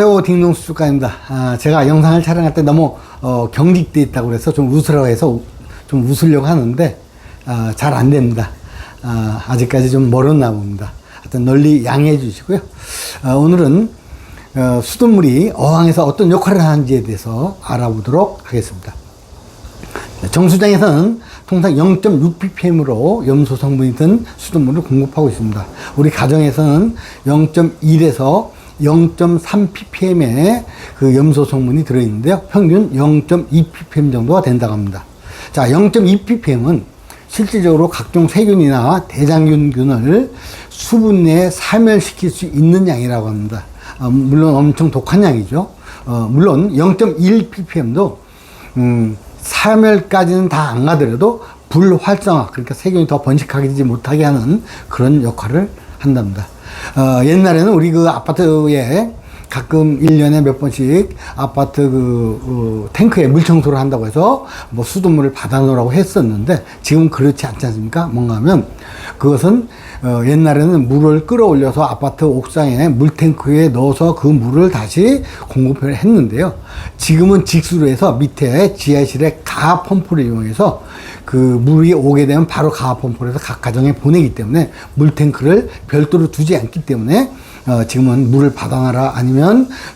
안녕하세요 딩동 수축가입니다. 아, 제가 영상을 촬영할 때 너무 어, 경직돼 있다고 그래서 좀 웃으라고 해서 우- 좀 웃으려고 하는데 아, 잘 안 됩니다. 아, 아직까지 좀 멀었나 봅니다. 하여튼 널리 양해해 주시고요. 아, 오늘은 어, 수돗물이 어항에서 어떤 역할을 하는지에 대해서 알아보도록 하겠습니다. 정수장에서는 통상 0.6ppm으로 염소 성분이 든 수돗물을 공급하고 있습니다. 우리 가정에서는 0.1에서 0.3ppm의 그 염소 성분이 들어있는데요. 평균 0.2ppm 정도가 된다고 합니다. 자, 0.2ppm은 실질적으로 각종 세균이나 대장균균을 수분 내에 사멸시킬 수 있는 양이라고 합니다. 어, 물론 엄청 독한 양이죠. 어, 물론 0.1ppm도 음, 사멸까지는 다 안 가더라도 불활성화, 그러니까 세균이 더 번식하지 못하게 하는 그런 역할을 한답니다. 어, 옛날에는 우리 그 아파트에 가끔 일년에몇 번씩 아파트 그, 어, 탱크에 물 청소를 한다고 해서 뭐 수돗물을 받아 놓으라고 했었는데 지금 그렇지 않지 않습니까? 뭔가 하면 그것은 어, 옛날에는 물을 끌어올려서 아파트 옥상에 물탱크에 넣어서 그 물을 다시 공급을 했는데요. 지금은 직수로 해서 밑에 지하실에 가압 펌프를 이용해서 그 물이 오게 되면 바로 가압 펌프를 해서 각 가정에 보내기 때문에 물탱크를 별도로 두지 않기 때문에 어, 지금은 물을 받아놔라 아니면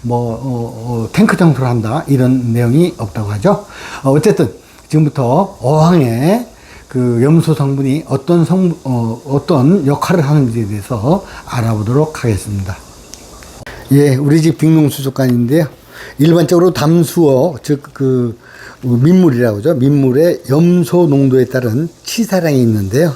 뭐 어, 어, 탱크 청소를 한다 이런 내용이 없다고 하죠. 어, 어쨌든 지금부터 어항에 그 염소 성분이 어떤 성 어, 어떤 역할을 하는지에 대해서 알아보도록 하겠습니다. 예, 우리 집 빙농수족관인데요. 일반적으로 담수어, 즉, 그, 민물이라고 하죠. 민물의 염소 농도에 따른 치사량이 있는데요.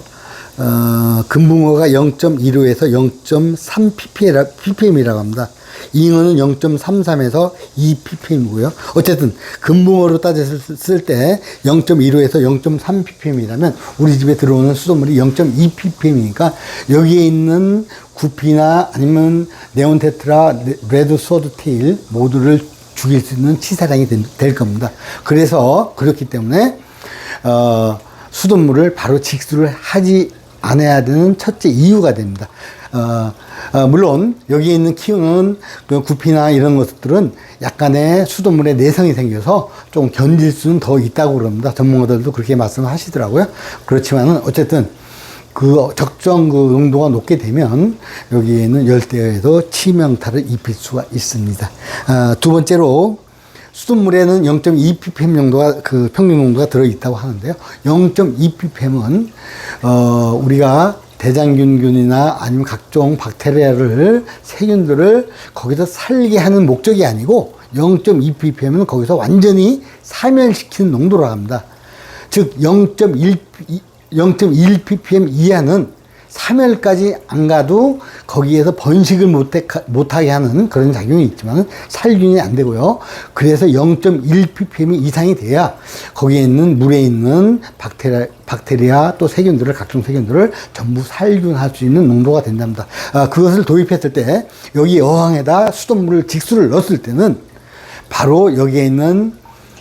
어, 금붕어가 0.15에서 0.3ppm이라고 합니다. 잉어는 0.33에서 2ppm이고요. 어쨌든 금붕어로 따졌을 때 0.15에서 0.3ppm이라면 우리 집에 들어오는 수돗물이 0.2ppm이니까 여기에 있는 구피나 아니면 네온테트라, 레드 소드 테일 모두를 죽일 수 있는 치사량이 된- 될 겁니다. 그래서 그렇기 때문에 어, 수돗물을 바로 직수를 하지 않아야 되는 첫째 이유가 됩니다. 어, 어, 물론 여기에 있는 키우는 그 구피나 이런 것들은 약간의 수돗물에 내성이 생겨서 좀 견딜 수는 더 있다고 그럽니다. 전문가들도 그렇게 말씀하시더라고요. 그렇지만은 어쨌든 그 적정 그 농도가 높게 되면 여기에는 열대어에도 치명타를 입힐 수가 있습니다. 아, 두 번째로 수돗물에는 0.2ppm 정도가 그 평균 농도가 들어 있다고 하는데요. 0.2ppm은 어 우리가 대장균균이나 아니면 각종 박테리아를 세균들을 거기서 살게 하는 목적이 아니고 0.2ppm은 거기서 완전히 사멸시키는 농도라고 합니다. 즉 0.1 0.1ppm 이하는 3열까지 안 가도 거기에서 번식을 못하게 하는 그런 작용이 있지만 살균이 안 되고요. 그래서 0.1ppm 이상이 돼야 거기에 있는 물에 있는 박테리아, 박테리아 또 세균들을 각종 세균들을 전부 살균할 수 있는 농도가 된답니다. 아, 그것을 도입했을 때 여기 어항에다 수돗물을 직수를 넣었을 때는 바로 여기에 있는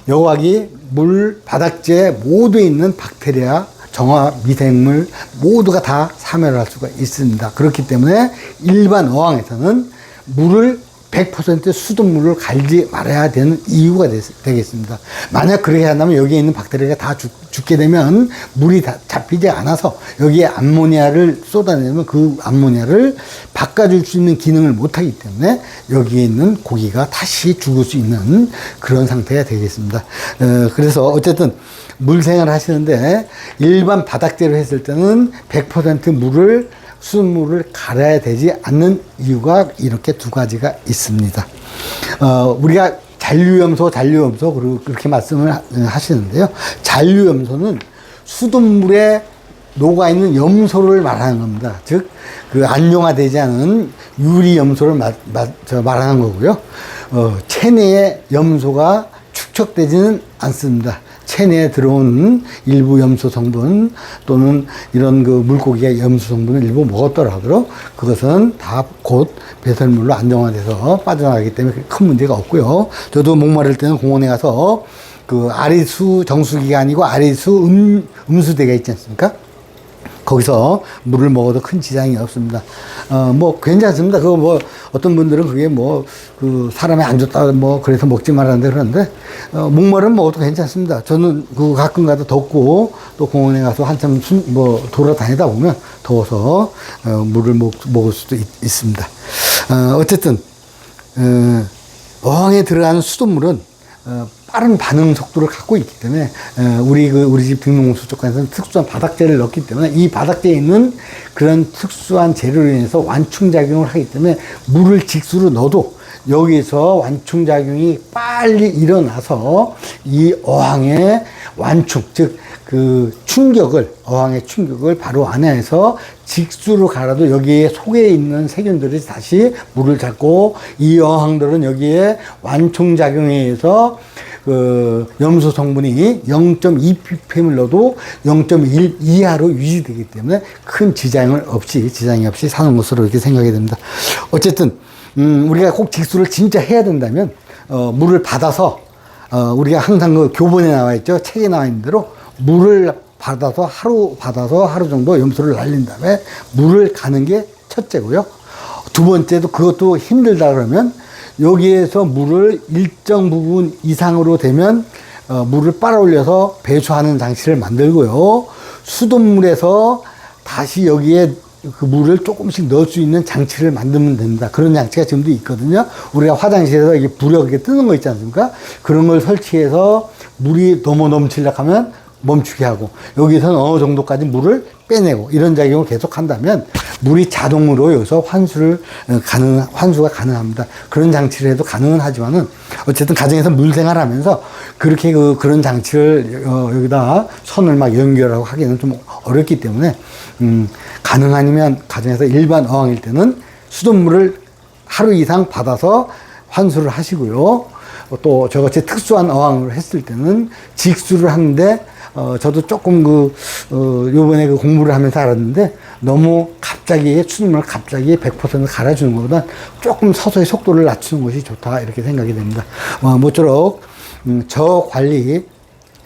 여과기, 물, 바닥재 모두에 있는 박테리아, 정화, 미생물 모두가 다 사멸할 수가 있습니다. 그렇기 때문에 일반 어항에서는 물을 100% 수돗물을 갈지 말아야 되는 이유가 되, 겠습니다 만약 그렇게 한다면 여기에 있는 박테리아가 다 죽, 죽게 되면 물이 다 잡히지 않아서 여기에 암모니아를 쏟아내면 그 암모니아를 바꿔줄 수 있는 기능을 못하기 때문에 여기에 있는 고기가 다시 죽을 수 있는 그런 상태가 되겠습니다. 어, 그래서 어쨌든 물생활 하시는데 일반 바닥재로 했을 때는 100% 물을 수돗물을 갈아야 되지 않는 이유가 이렇게 두 가지가 있습니다. 어, 우리가 잔류염소, 잔류염소, 그리고 그렇게 말씀을 하- 하시는데요. 잔류염소는 수돗물에 녹아 있는 염소를 말하는 겁니다. 즉, 그 안용화되지 않은 유리 염소를 마, 마, 저 말하는 거고요. 어, 체내에 염소가 축적되지는 않습니다. 체내에 들어온 일부 염소 성분 또는 이런 그 물고기가 염소 성분을 일부 먹었더라도 그것은 다 곧 배설물로 안정화돼서 빠져나가기 때문에 큰 문제가 없고요. 저도 목마를 때는 공원에 가서 그 아리수 정수기가 아니고 아리수 음, 음수대가 있지 않습니까? 거기서 물을 먹어도 큰 지장이 없습니다. 어, 뭐, 괜찮습니다. 그거 뭐, 어떤 분들은 그게 뭐, 그, 사람이 안 좋다, 뭐, 그래서 먹지 말라는데 그러는데, 어, 목마르면 먹어도 괜찮습니다. 저는 그 가끔 가다 덥고, 또 공원에 가서 한참 숨, 뭐, 돌아다니다 보면 더워서, 어, 물을 먹, 먹을 수도 있, 있습니다. 어, 어쨌든, 어, 어항에 들어가는 수돗물은 어, 빠른 반응 속도를 갖고 있기 때문에 어, 우리 그 우리 집 빙농수족관에서는 특수한 바닥재를 넣기 때문에 이 바닥재에 있는 그런 특수한 재료로 인해서 완충 작용을 하기 때문에 물을 직수로 넣어도 여기서 완충 작용이 빨리 일어나서 이 어항의 완충 즉 그 충격을 어항의 충격을 바로 안에서 직수로 갈아도 여기에 속에 있는 세균들이 다시 물을 잡고 이 어항들은 여기에 완충 작용에 의해서 그 염소 성분이 0.2ppm을 넣어도 0.1 이하로 유지되기 때문에 큰 지장을 없이 지장이 없이 사는 것으로 이렇게 생각이 됩니다. 어쨌든 음, 우리가 꼭 직수를 진짜 해야 된다면 어, 물을 받아서 어, 우리가 항상 그 교본에 나와 있죠. 책에 나와 있는 대로 물을 받아서 하루 받아서 하루 정도 염소를 날린 다음에 물을 가는 게 첫째고요. 두 번째도 그것도 힘들다 그러면 여기에서 물을 일정 부분 이상으로 되면 어, 물을 빨아올려서 배수하는 장치를 만들고요. 수돗물에서 다시 여기에 그 물을 조금씩 넣을 수 있는 장치를 만들면 됩니다. 그런 장치가 지금도 있거든요. 우리가 화장실에서 이게 불이 이렇게 뜨는 거 있지 않습니까? 그런 걸 설치해서 물이 너무 넘치려고 하면 멈추게 하고 여기서는 어느 정도까지 물을 빼내고 이런 작용을 계속 한다면 물이 자동으로 여기서 환수를 어, 가능 환수가 가능합니다. 그런 장치를 해도 가능은 하지만은 어쨌든 가정에서 물 생활하면서 그렇게 그 그런 장치를 어, 여기다 선을 막 연결하고 하기는 좀 어렵기 때문에 음, 가능하면 가정에서 일반 어항일 때는 수돗물을 하루 이상 받아서 환수를 하시고요. 또 저같이 특수한 어항을 했을 때는 직수를 하는데 어, 저도 조금 그, 어, 요번에 그 공부를 하면서 알았는데 너무 갑자기 수돗물을 갑자기 100% 갈아주는 것보다 조금 서서히 속도를 낮추는 것이 좋다 이렇게 생각이 됩니다. 어, 모쪼록 음, 저 관리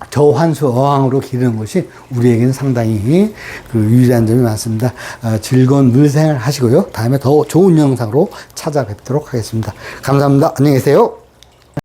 저환수 어항으로 기르는 것이 우리에게는 상당히 그 유리한 점이 많습니다. 어, 즐거운 물생활 하시고요. 다음에 더 좋은 영상으로 찾아뵙도록 하겠습니다. 감사합니다. 안녕히 계세요.